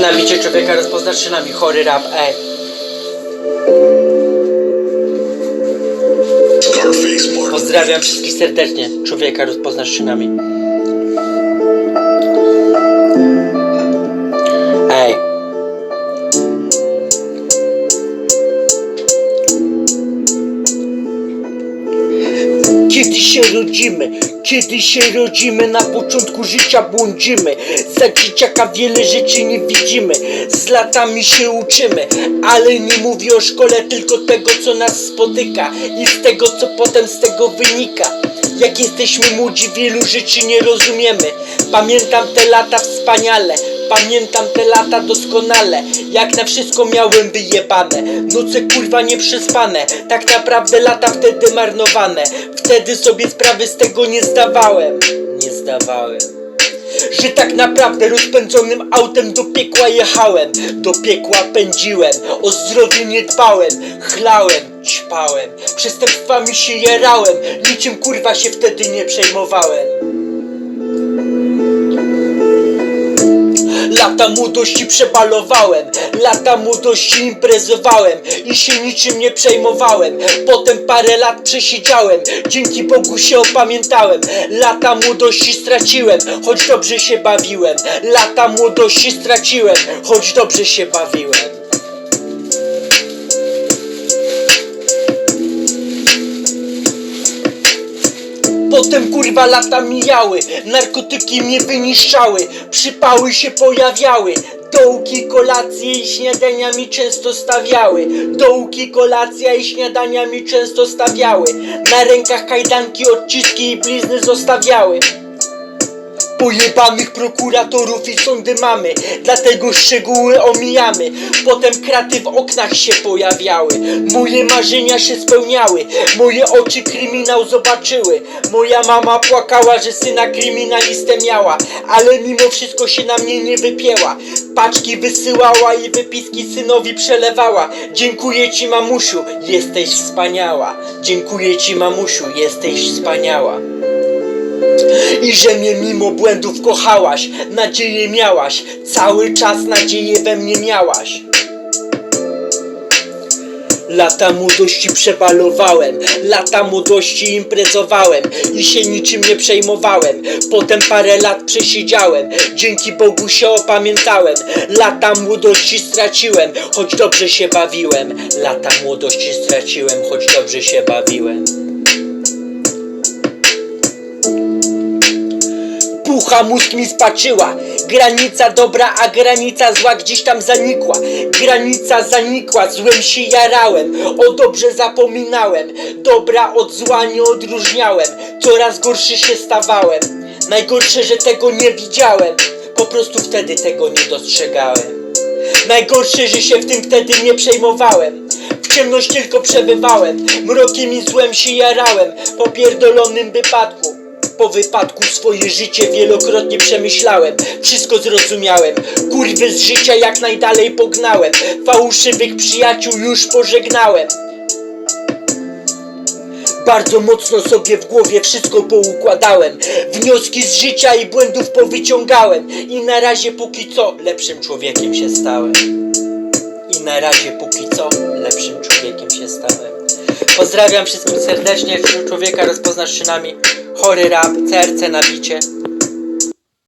Na bicie człowieka rozpoznasz szynami, chory rap, ej. Pozdrawiam wszystkich serdecznie, człowieka rozpoznasz szynami. Ej. Kiedy się rodzimy, kiedy się rodzimy, na początku życia błądzimy. Za dzieciaka wiele rzeczy nie widzimy, z latami się uczymy, ale nie mówię o szkole, tylko tego co nas spotyka i z tego co potem z tego wynika. Jak jesteśmy młodzi, wielu rzeczy nie rozumiemy. Pamiętam te lata wspaniale. Pamiętam te lata doskonale Jak na wszystko miałem wyjebane Noce kurwa nieprzespane Tak naprawdę lata wtedy marnowane Wtedy sobie sprawy z tego nie zdawałem. Nie zdawałem że tak naprawdę rozpędzonym autem do piekła jechałem. Do piekła pędziłem, o zdrowie nie dbałem. Chlałem, ćpałem, przestępstwami się jarałem. Niczym kurwa się wtedy nie przejmowałem Lata młodości przebalowałem, lata młodości imprezowałem i się niczym nie przejmowałem. Potem parę lat przesiedziałem, dzięki Bogu się opamiętałem. Lata młodości straciłem, choć dobrze się bawiłem. Lata młodości straciłem, choć dobrze się bawiłem. Potem kurwa lata mijały, narkotyki mnie wyniszczały, przypały się pojawiały. Dołki, kolacje i śniadania mi często stawiały. Dołki, kolacja i śniadania mi często stawiały. Na rękach kajdanki, odciski i blizny zostawiały. Pojebanych prokuratorów i sądy mamy, dlatego szczegóły omijamy. Potem kraty w oknach się pojawiały, moje marzenia się spełniały, moje oczy kryminał zobaczyły. Moja mama płakała, że syna kryminalistę miała, ale mimo wszystko się na mnie nie wypięła. Paczki wysyłała i wypiski synowi przelewała. Dziękuję ci mamusiu, jesteś wspaniała. Dziękuję ci mamusiu, jesteś wspaniała. I że mnie mimo błędów kochałaś, nadzieję miałaś, cały czas nadzieję we mnie miałaś. Lata młodości przebalowałem, lata młodości imprezowałem i się niczym nie przejmowałem. Potem parę lat przesiedziałem, dzięki Bogu się opamiętałem. Lata młodości straciłem, choć dobrze się bawiłem. Lata młodości straciłem, choć dobrze się bawiłem. Pucha mózg mi spaczyła Granica dobra, a granica zła gdzieś tam zanikła. Granica zanikła, złem się jarałem. O dobrze zapominałem. Dobra od zła nie odróżniałem. Coraz gorszy się stawałem. Najgorsze, że tego nie widziałem. Po prostu wtedy tego nie dostrzegałem. Najgorsze, że się w tym wtedy nie przejmowałem. W ciemność tylko przebywałem. Mrokiem i złem się jarałem. Po pierdolonym wypadku po wypadku swoje życie wielokrotnie przemyślałem Wszystko zrozumiałem. Kurwy z życia jak najdalej pognałem Fałszywych przyjaciół już pożegnałem. Bardzo mocno sobie w głowie wszystko poukładałem Wnioski z życia i błędów powyciągałem. I na razie póki co lepszym człowiekiem się stałem. I na razie póki co lepszym człowiekiem się stałem Pozdrawiam wszystkim serdecznie. Człowieka rozpoznasz szynami Chory rap, serce na bicie